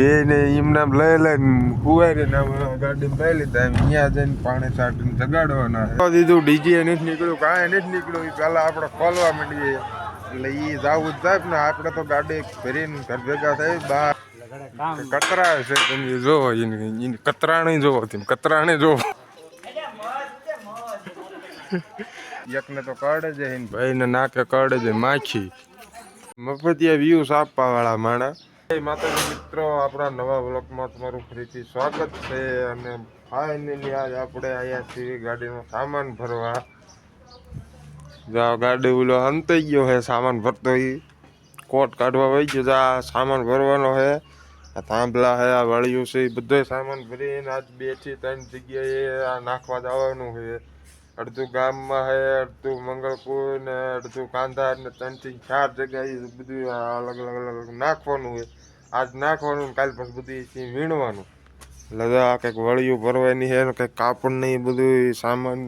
બે ને એમને લઈ લઈને ને ગાડી લઈ લીધા એમ અહીંયા જઈને પાણી સાટીને જગાડવાના દીધું ડીજે નથી નીકળ્યું, કાંઈ નથી નીકળ્યું. એ પહેલાં આપણે ખોલવા માંડીએ. એટલે એ જાવું જ થાય ને આપણે તો ગાડી ફેરીને ઘર ભેગા થઈ બહાર. કતરા છે તમે જોવો એને કતરાણે જોવો તમે કતરાણી જોવો એકને તો કરડે છે ભાઈને નાકે કરડે છે, માખી. મફતિયા વ્યૂઝ આપવા વાળા માણા માતાજી મિત્રો, આપણા નવા બ્લોકમાં તમારું ફરીથી સ્વાગત છે અને ફાઇનલી આજ આપણે અહીંયા છીએ ગાડીનો સામાન ભરવા. જા ગાડી ઓલો અંતાઈ ગયો હે, સામાન ભરતો એ કોટ કાઢવા વહી ગયો આ સામાન ભરવાનો હે. આ થાંભલા હે, આ વાળિયું છે એ બધો સામાન ભરીને આજ બેથી ત્રણ જગ્યાએ આ નાખવા જવાનું છે અડધું ગામમાં હે, અડધું મંગળપુર ને અડધું કાંધાર ને ત્રણથી ચાર જગ્યાએ બધું અલગ અલગ અલગ નાખવાનું છે આજ નાખવાનું કાલ પછી બધું વીણવાનું. એટલે આ કંઈક વળિયું ભરવાની છે કંઈક કાપડ ને એ બધું સામાન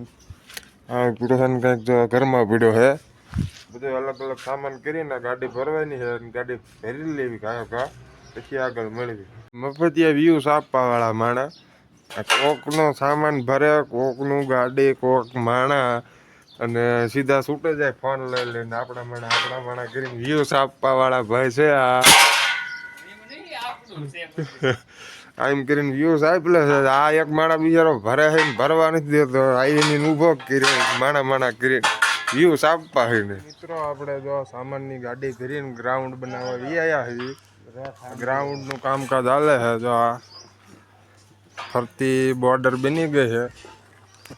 પીડો કંઈક ઘરમાં પીડો છે, બધું અલગ અલગ સામાન કરીને ગાડી ભરવાની છે ગાડી ભરી લેવી કાંઈ કા પછી આગળ મળવી. મફતિયા વ્યૂઝ આપવા વાળા માણા કોકનો સામાન ભરે, કોકનું ગાડી, કોક માણા અને સીધા છૂટે જાય, ફોન લઈ લઈને આપણા માણા આપણા માણા કરીને વ્યૂઝ આપવા વાળા ભાઈ છે આ. આમ કરીને વ્યૂઝ આપેલે છે. આ એક માણા બિચારો ભરે છે ને ભરવા નથી દેતો. આવીને ઊભો કર્યો માણા માણા કરીને વ્યૂઝ આપવા છે ને. મિત્રો આપણે જો સામાનની ગાડી કરીને ગ્રાઉન્ડ બનાવવા વી આવ્યા છીએ ગ્રાઉન્ડનું કામકાજ હાલે છે. જો આ ફરતી બોર્ડર બની ગઈ છે.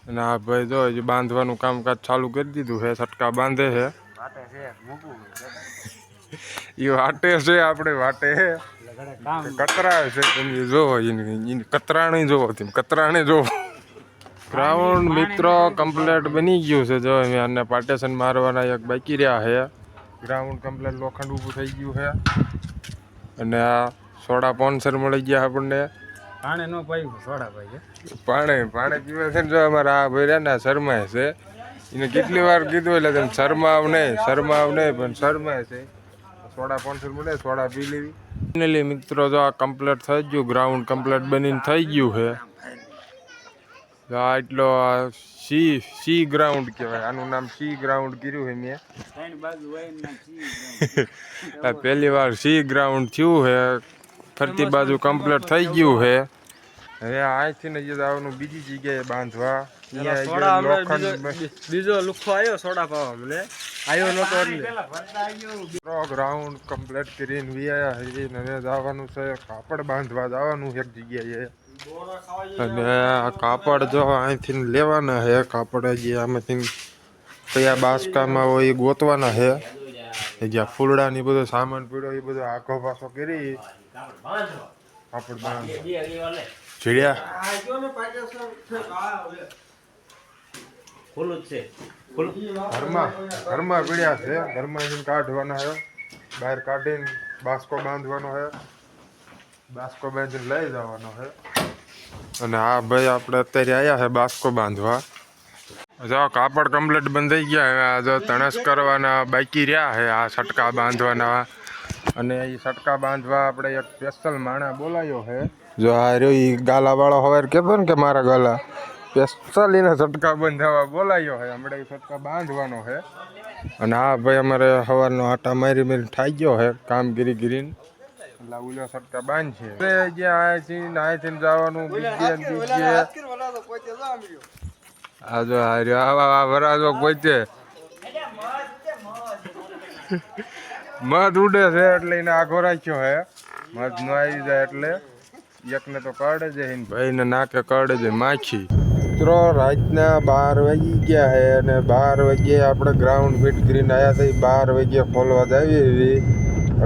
અને આ ભાઈ જો હજી બાંધવાનું કામકાજ ચાલુ કરી દીધું છે. છટકા બાંધે છે. એ વાટે છે આપણે વાટે છે. કતરા છે તમે જોવો એની કતરાણી જોવો તમે કતરાણી જોવો. ગ્રાઉન્ડ મિત્રો કમ્પ્લેટ બની ગયું છે જો અને પાર્ટેશન મારવાના એક બાકી રહ્યા છે. ગ્રાઉન્ડ કમ્પ્લેટ લોખંડ ઊભું થઈ ગયું છે. અને આ સોડા પોન્સર મળી ગયા આપણને. પાણે નો પાઈ સોડા ભાઈ છે પાણી પાણી પીવે છે જો અમારા આ ભાઈ રહ્યા ને આ શરમાય છે. એને કેટલી વાર કીધું એટલે તમે આવ નહીં શર્મા આવ નહીં પણ શર્મા છે. સોડા પોન્સર મળે સોડા પી લેવી. ફાઇનલી મિત્રો જો આ કમ્પ્લીટ થઈ ગયું ગ્રાઉન્ડ કમ્પ્લીટ બનીને થઈ ગયું છે. એટલો સી સી ગ્રાઉન્ડ કહેવાય. આનું નામ સી ગ્રાઉન્ડ કર્યું છે મેં. પહેલી વાર સી ગ્રાઉન્ડ થયું છે. ફરતી બાજુ કમ્પ્લીટ થઈ ગયું છે. હવે અહીંથી ને જવાનું બીજી જગ્યાએ બાંધવા બીજો લુખો આવ્યો સોડા પાવા મને આવ્યો નતો એટલે ગ્રાઉન્ડ કમ્પ્લીટ કરીને વી આયા છે ને હવે જવાનું છે કાપડ બાંધવા જવાનું એક જગ્યાએ. અને આ કાપડ જો અહીંથી લેવાના છે કાપડ જે આમાંથી કયા બાસકામાં હોય એ ગોતવાના છે. એ જ્યાં ફૂલડા ને બધો સામાન પીડ્યો એ બધો આખો પાછો કરી. કાપડ બાંધ. ચીડિયા? ખુલ્લું જ છે. ખુલ્લું ઘરમાં ઘરમાં પીડ્યા છે. ઘરમાં જઈને કાઢવાના હે બહાર કાઢીને બાસ્કો બાંધવાનો છે. બાસ્કો બાંધીને લઈ જવાનો છે. અને આ ભાઈ આપણે અત્યારે આવ્યા છે બાસ્કો બાંધવા. જો કાપડ કમ્પ્લીટ બંધાઈ ગયા હવે આ જો તણસ કરવાના બાકી રહ્યા છે આ સટકા બાંધવાના. અને એ સટકા બાંધવા આપણે એક સ્પેશિયલ માણા બોલાયો છે. જો આ રહ્યો એ ગાલાવાળો હવે કહેતો ને કે મારા ગાલા. સ્પેશિયલીને સટકા બંધાવા બોલાયો છે હમણાં એ સટકા બાંધવાનો છે અને આ ભાઈ અમારે સવારનો આટા મારી મારી થાઈ ગયો છે કામગીરી ગીરીને. એટલે ઓલો સટકા બાંધ છે. અહીંથી જવાનું બીજે બીજે આ જો હાર્યો આવા આ વરાજો પોતે. મધ ઉડે છે એટલે એને આખો રાખ્યો હે. મધ ન આવી જાય એટલે. એકને તો કરડે છે ને. ભાઈને નાકે કરડે છે માખી. મિત્રો રાતના બાર વાગી ગયા છે અને બાર વાગ્યે આપણે ગ્રાઉન્ડ ફિટ કરીને આવ્યા હતા બાર વાગ્યે ખોલવા જાવી એવી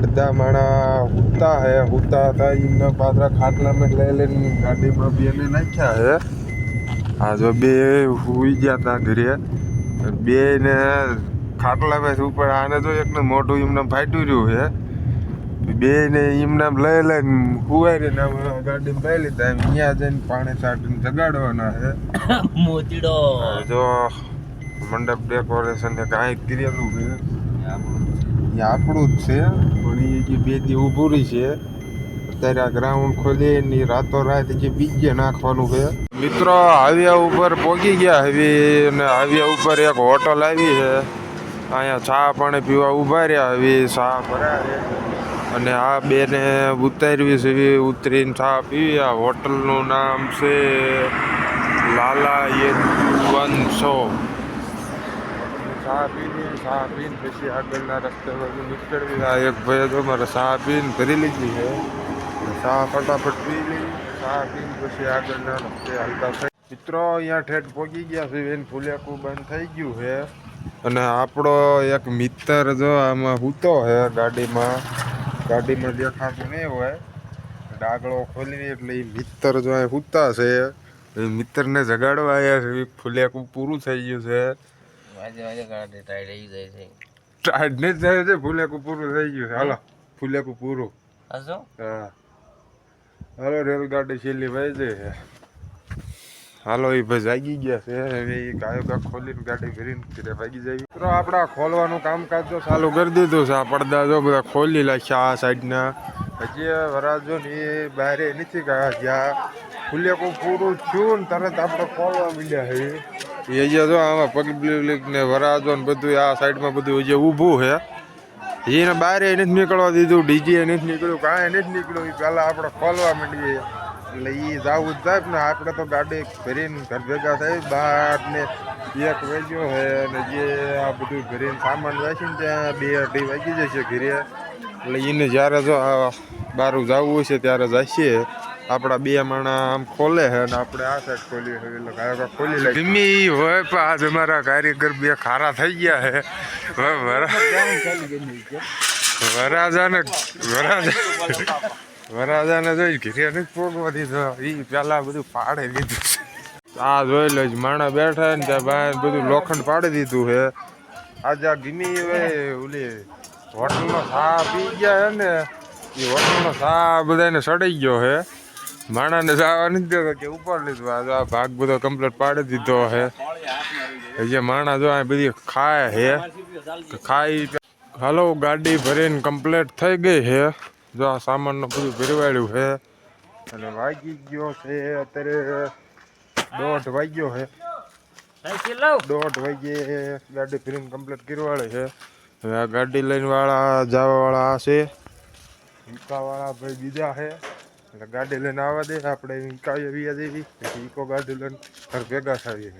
અડધા માણા હુતા હે. હુતા હતા એમના પાછા ખાટલામાં લઈ લઈને ગાડીમાં બેને નાખ્યા હે. આ જો બે હુઈ ગયા હતા ઘરે. બે ને ખાટલા બેસ ઉપર આને તો એકને મોઢું એમને ફાટ્યું રહ્યું છે બે ને એમને લઈ લઈને કુવારી નામ ગાડી લઈ લીધા એમ અહીંયા જઈને પાણી છાંટીને જગાડવાના છે. મોતીડો. જો મંડપ ડેકોરેશન ને કાંઈ કરેલું છે. એ આપણું જ છે પણ એ જે બે દી ઊભું રહી છે. અત્યારે આ ગ્રાઉન્ડ ખોલી ની રાતો રાત જે બીજે નાખવાનું છે. મિત્રો હાવિયા ઉપર પોગી ગયા હવે અને હાવિયા ઉપર એક હોટલ આવી છે. અહીંયા ચા પાણી પીવા ઊભા રહ્યા હવે ચા ભર્યા છે. અને આ બેને ઉતારવી છે ઉતરીને ચા પીવી. આ હોટલનું નામ છે લાલા યદવંશો ચા પીને ચા પીને પછી આગળના રસ્તે બધું નીકળવી. આ એક ભાઈ તો મારે ચા પીને ભરી લીધી છે. ચા ફટાફટ પી લઈ ચા પીને પછી આગળના રસ્તે હાલતા મિત્રો, અહીંયા ઠેઠ પહોંચી ગયા છે એને ફૂલેકું બંધ થઈ ગયું છે. અને આપણો એક મિત્ર જો આમાં હૂતો છે ગાડીમાં. ગાડીમાં દેખાતું નહીં હોય. ડાગળો ખોલી એટલે એ મિત્ર જો અહીં હૂતા છે. એ મિત્રને જગાડવા આવ્યા છે. ફૂલેકું પૂરું થઈ ગયું છે. ટાઈડ આવી જાય છે. ટાઈડ ને જ થાય છે. ફૂલેકું પૂરું થઈ ગયું છે. હાલો ફૂલેકું પૂરું. હા હાલો રેલગાડી છેલ્લી ભાઈ છે. હાલો, એ ભાઈ જાગી ગયા છે. હવે એ ગાયો ગા ખોલીને ગાડી ભરીને ફીરે ભાગી જાય મિત્રો, આપણા ખોલવાનું કામકાજ તો ચાલુ કરી દીધું છે. આ પડદા જો બધા ખોલી નાખ્યા આ સાઈડના. હજી વરાજો ને એ બહાર નથી ગયા જ્યાં. ફૂલેકું પૂરું થયું ને તરત આપણે ખોલવા માંડ્યા છે. એ જે જો આમાં પબ્લિક ને વરાજો ને બધું આ સાઈડમાં બધું હજી ઊભું છે. એને બહાર નથી નીકળવા દીધું, ડીજે નથી નીકળ્યું, કાંઈ નથી નીકળ્યું. એ પહેલાં આપણે ખોલવા માંડીએ. એટલે એ જવું જ થાય ને આપણે તો ગાડી ભરીને ઘર ભેગા થઈ બહાર ને એક વાગ્યો છે અને જે આ બધું ભરીને સામાન વાંચીને ત્યાં બે અઢી વાગી જશે ઘરે. એટલે એને જ્યારે જો આ બારું જવું છે ત્યારે જશે આપણા બે માણા આમ ખોલે છે અને આપણે આ સાઈડ ખોલીએ એટલે ગાયો ખોલી લે ગમે ઈ હોય પણ આજ અમારા કારીગર બે ખારા થઈ ગયા છે હવે વરા વરાજાને વરાજા વરાજાને જોઈ ઘીરે નથી પોગવા દીધો. એ પેલા બધું પાડે દીધું છે. આ જોઈ લો માણા બેઠા ને ત્યાં બહાર બધું લોખંડ પાડી દીધું છે. આજે આ ગીમી હોય ઓલી હોટલનો સા પી ગયા હે ને એ હોટલનો સા બધાને સડાઈ ગયો છે. માણાને જવા નથી દેતો કે ઉપર લીધું. આ આ ભાગ બધો કમ્પ્લીટ પાડી દીધો છે. જે માણા જો બધી ખાય છે. ખાઈ હાલો, ગાડી ભરીને કમ્પ્લીટ થઈ ગઈ છે. જો આ સામાનનું બધું ભેરવાડ્યું છે. અને વાગી ગયો છે અત્યારે દોઢ વાગ્યો છે. દોઢ વાગ્યે ગાડી ફરીને કમ્પ્લીટ કરવાડે છે. હવે આ ગાડી લઈને વાળા જવા વાળા આ છે. ઈકા વાળા ભાઈ બીજા છે. એટલે ગાડી લઈને આવવા દે. આપણે ઈકા આવી જેવી ઈકો ગાડી લઈને ઘર ભેગા થાવીએ